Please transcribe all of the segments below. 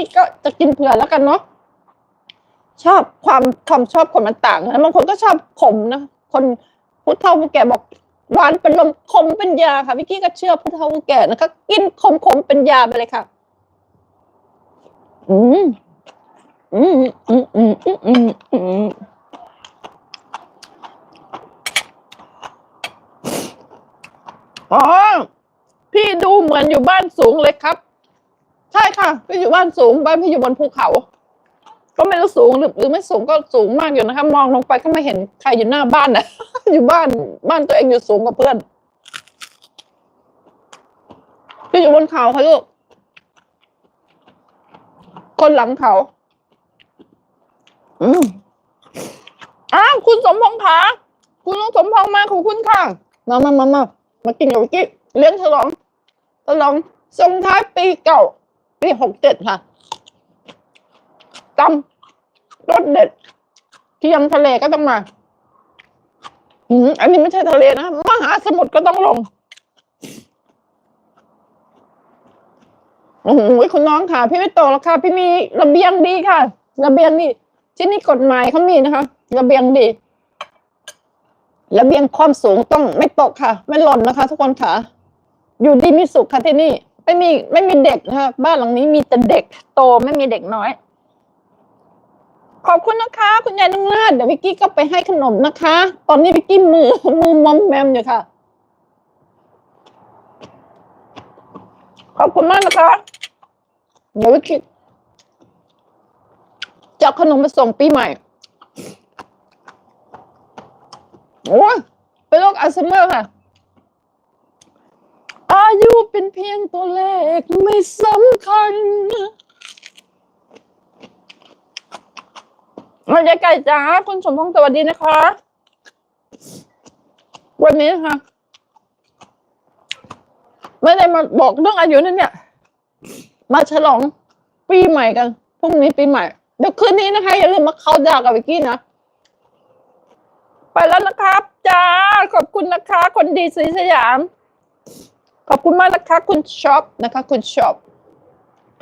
กี้ก็จะกินเผื่อแล้วกันเนาะชอบความความชอบคนมันต่างนะบางคนก็ชอบขมนะคนผู้เฒ่าผู้แก่บอกหวานเป็นลมขมเป็นยาค่ะวิกกี้ก็เชื่อผู้เฒ่าผู้แก่นะคะกินขมขมเป็นยาไปเลยค่ะ อืมอืมอืมอืมอืมอืมอืมอ๋อพี่ดูเหมือนอยู่บ้านสูงเลยครับ ใช่ค่ะพี่อยู่บ้านสูงบ้านพี่อยู่บนภูเขา ก็ไม่รู้สูงหรือหรือไม่สูงก็สูงมากอยู่นะคะ มองลงไปก็ไม่เห็นใครอยู่หน้าบ้านนะอยู่บ้านบ้านตัวเองอยู่สูงกว่าเพื่อนพี่อยู่บนเขาค่ะลูกคนหลังเขา อืมอ้าวคุณสมพงษ์คะคุณลุงสมพงษ์มาขอบคุณค่ะมามามามามากินกับวิกกี้เลี้ยงฉลองฉลองส่งท้ายปีเก่า ปีหกเจ็ดค่ะตำรสเด็ดเทียมทะเลก็ต้องมาอืมอันนี้ไม่ใช่ทะเลนะมหาสมุทรก็ต้องลงโอ้โหคุณน้องค่ะ พี่ไม่โตแล้วค่ะ พี่มีระเบียงดีค่ะ ระเบียงนี่ที่นี่กฎหมายเขามีนะคะ ระเบียงดี ระเบียงความสูงต้องไม่ตกค่ะ ไม่หล่นนะคะ ทุกคนค่ะ อยู่ดีมีสุขค่ะที่นี่ ไม่มีไม่มีเด็กนะคะบ้านหลังนี้มีแต่เด็ก โตไม่มีเด็กน้อย ขอบคุณนะคะ คุณยายนงนาดเดี๋ยววิกกี้ก็ไปให้ขนมนะคะ ตอนนี้วิกกี้มือมือมอมแมมอยู่ค่ะ ขอบคุณมากนะคะ เดี๋ยววิกกี้จะขนมมาส่งปีใหม่โอ้ยเป็นโรคอัลไซเมอร์ค่ะ อายุเป็นเพียงตัวเลขไม่สำคัญมาใจไก่จ้าคุณสมพงษ์สวัสดีนะคะ วันนี้นะคะไม่ได้มาบอกเรื่องอายุนั่นเนี่ย มาฉลองปีใหม่กันพรุ่งนี้ปีใหม่ เดี๋ยวคืนนี้นะคะ อย่าลืมมาเข้าดาวกับวิกกี้นะ ไปแล้วนะครับ จ้า ขอบคุณนะคะ คนดีสีสยาม ขอบคุณมากนะคะ คุณช็อปนะคะ คุณช็อป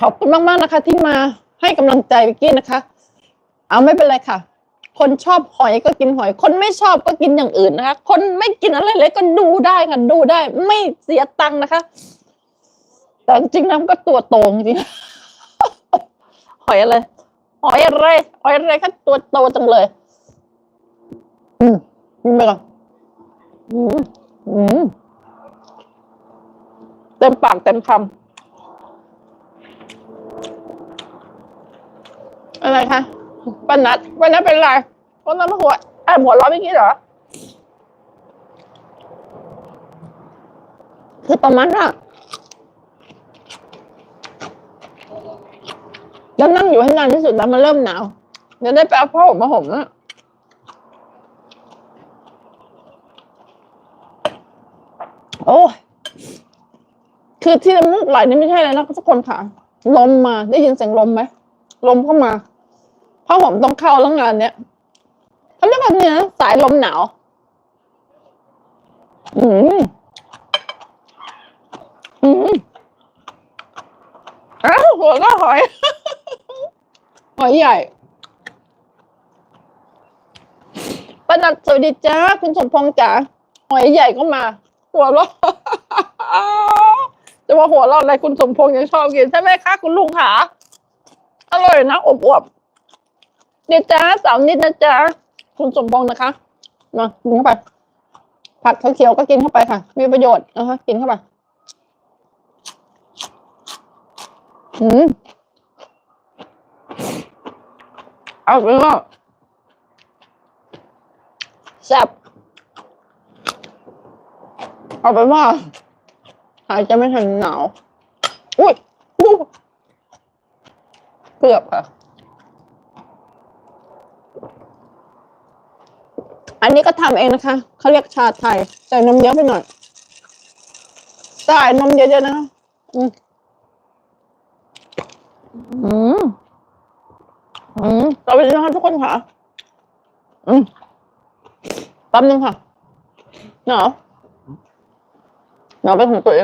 ขอบคุณมากๆนะคะ ที่มาให้กำลังใจวิกกี้นะคะ เอาไม่เป็นไรค่ะ คนชอบหอยก็กินหอย คนไม่ชอบก็กินอย่างอื่นนะคะ คนไม่กินอะไรเลยก็ดูได้ค่ะดูได้ ไม่เสียตังค์นะคะ แต่จริงๆนะมันก็ตัวโตจริงหอยอะไรหอยอะไรหอยอะไรคะตัวโตจังเลย อืมกินไปก่อนอืมอืม เต็มปากเต็มคำอะไรคะปนัดป้านัดเป็นไรป้านัดมาหัวไอ้หัวร้อนเมื่อกี้เหรอ คือประมาณว่าแล้วนั่งอยู่ให้นานที่สุดแล้วมันเริ่มหนาวเดี๋ยวได้ไปเอาผ้าห่มมาห่มนะโอ้ คือที่น้ำมูกไหลนี่ไม่ใช่เลยนะทุกคนค่ะ ลมมาได้ยินเสียงลมไหมลมเข้ามาผ้าห่มต้องเข้าแล้วงานเนี้ยเขาเรียกว่าเนี่ยนะสายลมหนาว อืมอืมอ้าวหัวก็หอยหอยใหญ่ปนัดสวัสดีจ้าคุณสมพงษ์จ๋าหอยใหญ่ก็มา หัวเราะ จะว่าหัวเราะอะไรคุณสมพงษ์ยังชอบกินใช่ไหมคะคุณลุงขาอร่อยนะอบอวบๆเดี๋ยวจ้าสาวนิดนะจ๊ะคุณสมพงษ์นะคะมากินเข้าไป ผักเขียวก็กินเข้าไปค่ะ มีประโยชน์นะคะกินเข้าไปอืมเอาไปว่าแซ่บเอาเป็นว่า หายใจไม่ทันหนาวอุ้ยอู้เกือบค่ะ อันนี้ก็ทำเองนะคะ เขาเรียกชาไทย ใส่นมเยอะไปหน่อย ใส่นมเยอะๆนะคะอืมอืมอืมสวัสดีนะคะทุกคนค่ะ อืมแป๊บนึงค่ะหนาว หนาวเ